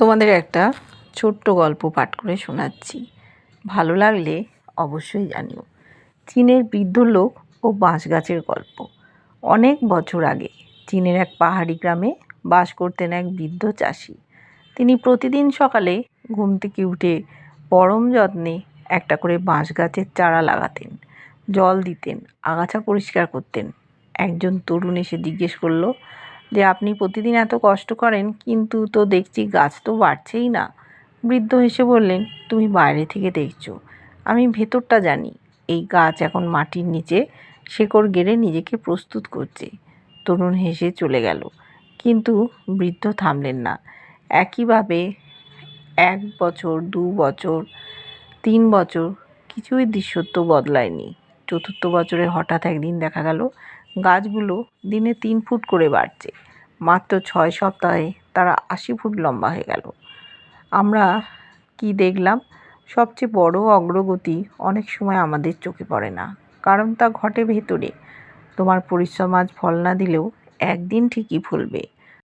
তোমাদের একটা ছোট্ট গল্প পাঠ করে শোনাচ্ছি। ভালো লাগলে অবশ্যই জানিও। চীনের বৃদ্ধ লোক ও বাঁশ গাছের গল্প। অনেক বছর আগে চীনের এক পাহাড়ি গ্রামে বাস করতেন এক বৃদ্ধ চাষি। তিনি প্রতিদিন সকালে ঘুম থেকে উঠে পরম যত্নে একটা করে বাঁশ গাছের চারা লাগাতেন, জল দিতেন, আগাছা পরিষ্কার করতেন। একজন তরুণ এসে জিজ্ঞেস করল যে আপনি প্রতিদিন এত কষ্ট করেন, কিন্তু তো দেখছি গাছ তো বাড়ছেই না। বৃদ্ধ হেসে বললেন, তুমি বাইরে থেকে দেখছ। আমি ভেতরটা জানি। এই গাছ এখন মাটির নিচে শেকড় গেড়ে নিজেকে প্রস্তুত করছে। তরুণ হেসে চলে গেল। কিন্তু বৃদ্ধ থামলেন না। একইভাবে এক বছর, দু বছর, তিন বছর কিছুই দৃশ্যত্ব বদলায়নি। চতুর্থ বছরে হঠাৎ একদিন দেখা গেল গাছগুলো দিনে তিন ফুট করে বাড়ছে। মাত্র ছয় সপ্তাহে তারা আশি ফুট লম্বা হয়ে গেল। আমরা কি দেখলাম? সবচেয়ে বড় অগ্রগতি অনেক সময় আমাদের চোখে পড়ে না, কারণ তা ঘটে ভেতরে। তোমার পরিশ্রম আজ ফল না দিলেও একদিন ঠিকই ফলবে।